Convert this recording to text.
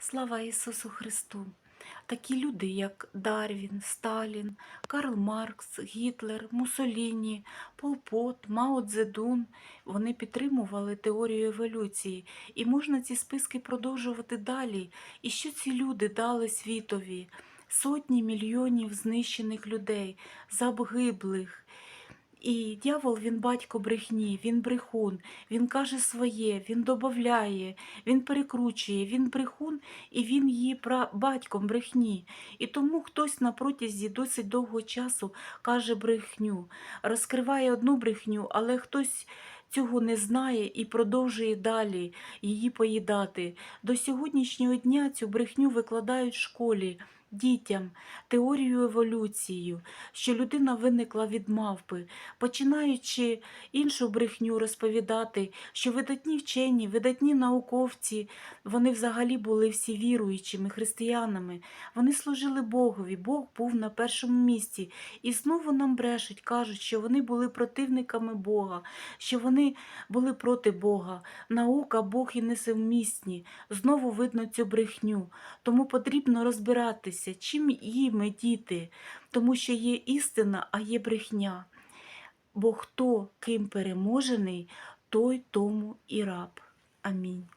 Слава Ісусу Христу! Такі люди, як Дарвін, Сталін, Карл Маркс, Гітлер, Муссоліні, Пол Пот, Мао Цзедун, вони підтримували теорію еволюції, і можна ці списки продовжувати далі. І що ці люди дали світові? Сотні мільйонів знищених людей, загиблих. І дьявол, він батько брехні, він брехун, він каже своє, він додає, він перекручує, він брехун і він є пра- батьком брехні. І тому хтось на протязі досить довгого часу каже брехню, розкриває одну брехню, але хтось цього не знає і продовжує далі її поїдати. До сьогоднішнього дня цю брехню викладають в школі. Дітям теорію еволюцію, що людина виникла від мавпи, починаючи іншу брехню розповідати, що видатні вчені, видатні науковці, вони взагалі були всі віруючими християнами. Вони служили Богові, Бог був на першому місці. І знову нам брешуть, кажуть, що вони були противниками Бога, що вони були проти Бога. Наука, Бог і несовмісні. Знову видно цю брехню. Тому потрібно розбиратися, чим її ми діти, тому що є істина, а є брехня. Бо хто ким переможений, той тому і раб. Амінь.